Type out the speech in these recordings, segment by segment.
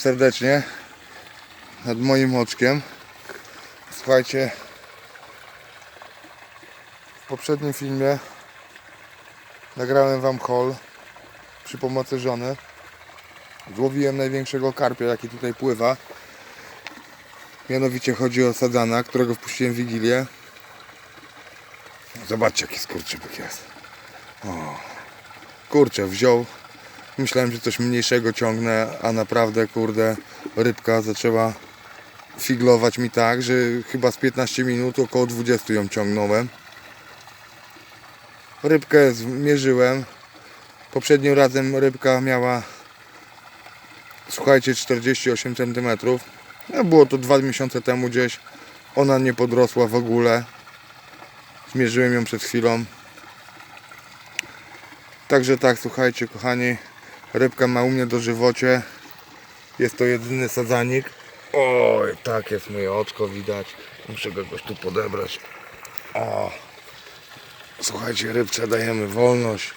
serdecznie nad moim oczkiem. Słuchajcie, w poprzednim filmie nagrałem wam haul przy pomocy żony. Złowiłem największego karpia, jaki tutaj pływa. Mianowicie chodzi o sadzana, którego wpuściłem w Wigilię. Zobaczcie, jaki skurczybyk jest. O. Kurczę, wziął Myślałem, że coś mniejszego ciągnę, a naprawdę, kurde, rybka zaczęła figlować mi tak, że chyba z 15 minut około 20 ją ciągnąłem. Rybkę zmierzyłem. Poprzednim razem rybka miała, słuchajcie, 48 cm. No, było to dwa miesiące temu gdzieś. Ona nie podrosła w ogóle. Zmierzyłem ją przed chwilą. Także tak, słuchajcie, kochani, rybka ma u mnie do żywocie. Jest to jedyny sadzanik. Oj, tak jest moje oczko widać. Muszę go jakoś tu podebrać. O. Słuchajcie, rybce dajemy wolność.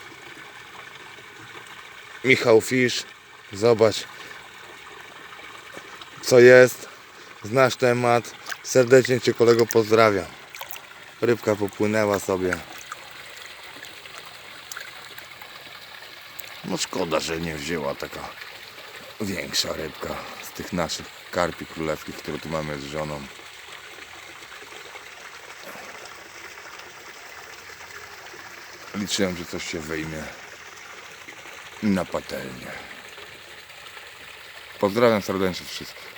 Michał Fisz, zobacz co jest. Znasz temat. Serdecznie Cię kolego pozdrawiam. Rybka popłynęła sobie. No szkoda, że nie wzięła taka większa rybka z tych naszych karpi królewskich, które tu mamy z żoną. Liczyłem, że coś się wyjmie na patelnię. Pozdrawiam serdecznie wszystkich.